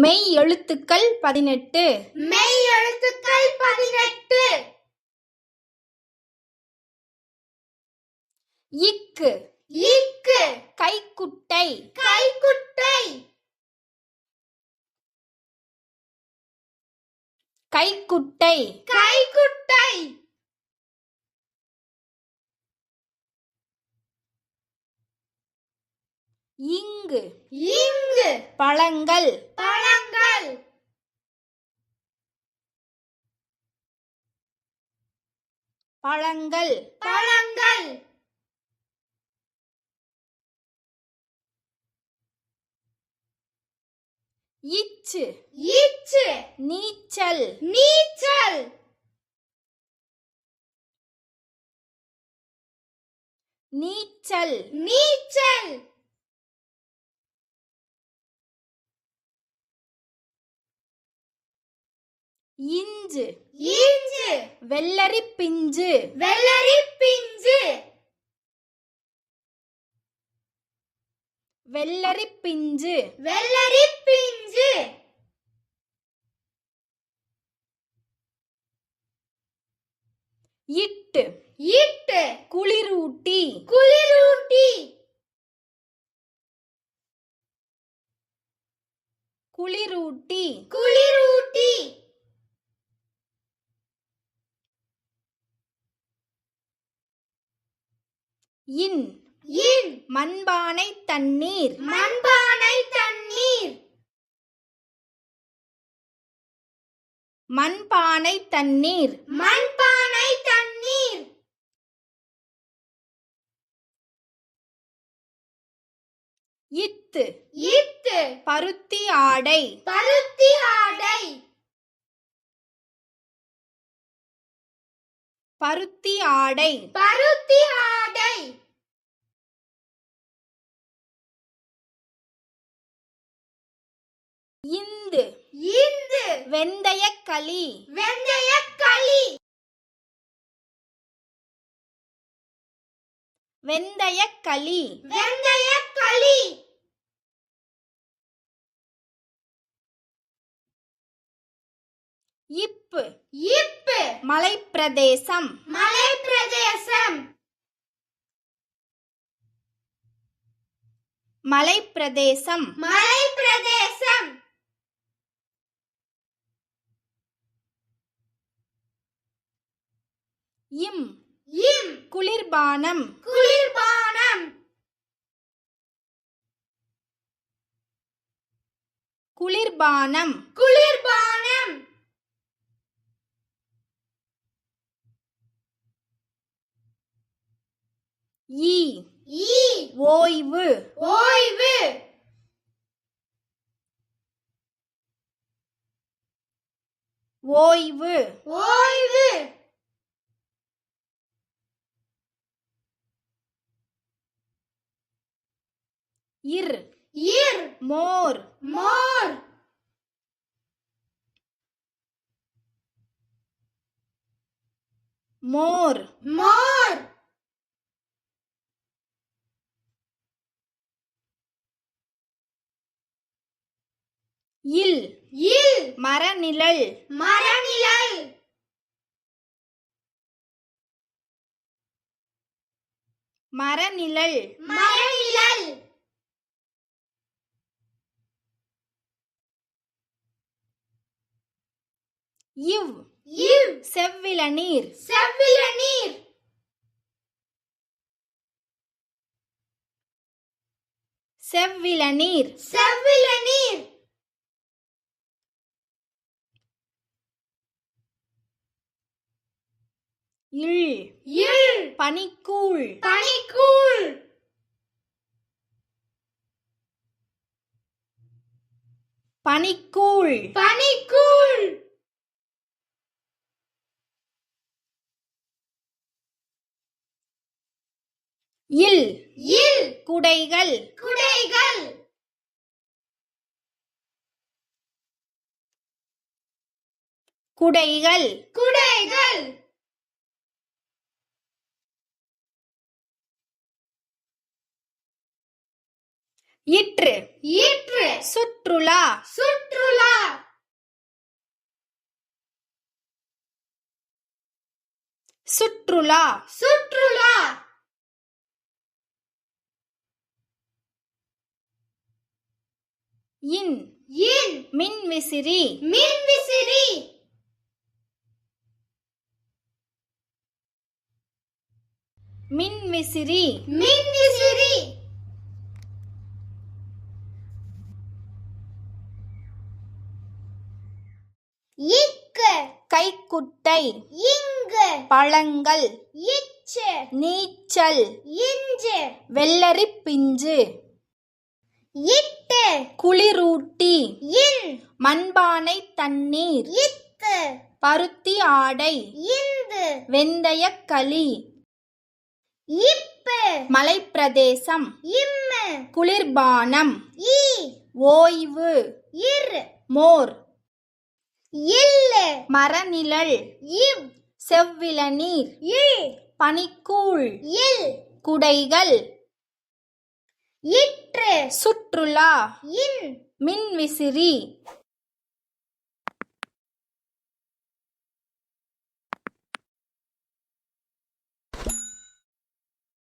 மெய் எழுத்துக்கள் பதினெட்டு. மெய் எழுத்துக்கள் பதினெட்டு. இக்கு இக்கு கைக்குட்டை. கைக்குட்டை. கைக்குட்டை. கைக்குட்டை. இங்கு இங்கு பழங்கள். பழங்கள். பழங்கள். இச்சு இச்சு நீச்சல். நீச்சல். நீச்சல். நீச்சல். இஞ்சு. இஞ்சு. வெள்ளரி பிஞ்சு. வெள்ளரி பிஞ்சு. வெள்ளரி பிஞ்சு. வெள்ளரி பிஞ்சு. இட்டு. இட்டு. குளிரூட்டி. குளிரூட்டி. குளிரூட்டி. குளிரூட்டி. இன். இன். மண்பானை தண்ணீர். மண்பானை தண்ணீர். மண்பானை தண்ணீர். மண்பானை தண்ணீர். இத்து. இத்து. பருத்தி ஆடை. பருத்தி ஆடை. பருத்தி ஆடை. பருத்தி ஆடை. இந்து. இந்து. வெந்தயக்களி வெந்தயக்களி வெந்தயக்களி வெந்தயக்களி இப்பு. இப்பு. மலைப்பிரதேசம். மலை பிரதேசம் மலைப்பிரதேசம். மலை பிரதேசம் இம். இம். குளிர்பானம். குளிர்பானம். குளிர்பானம். குளிர்பானம். ஈ. ஈ. ஓய்வு. ஓய்வு. ஓய்வு. ஓய்வு. இர். இர். மோர். மோர். மோர். மோர். இல். இல். மரநிழல். மரநிழல். மரநிழல். மரநிழல். இவ். இவ். செவ்விளநீர் செவ்விளநீர் செவ்விளநீர் செவ்விளநீர் இல். இல். பனிக்கூழ். பனிக்கூழ். பனிக்கூழ். பனிக்கூழ். இல். இல். குடைகள். குடைகள். குடைகள். குடைகள். இற்று இற்று சுற்றுலா. சுற்றுலா. சுற்றுலா. சுற்றுலா. இன். இன். மின்விசிறி மின்விசிறி மின்விசிறி மின்விசிறி இக்கு கைக்குட்டை இங்கு பழங்கள் இச்சு நீச்சல் இஞ்சு வெள்ளரி பிஞ்சு இட்டு குளிரூட்டி இன் மண்பானை தண்ணீர் இத்து பருத்தி ஆடை இந்து வெந்தயக்களி இப்பு மலைப்பிரதேசம் இம்மு குளிர்பானம் ஈ ஓய்வு இர் மோர் இல்லு மரநிழல். இவ். செவ்விளநீர் இல். பனிக்கூழ். இல். குடைகள். இற்று. சுற்றுலா. இன். மின்விசிறி.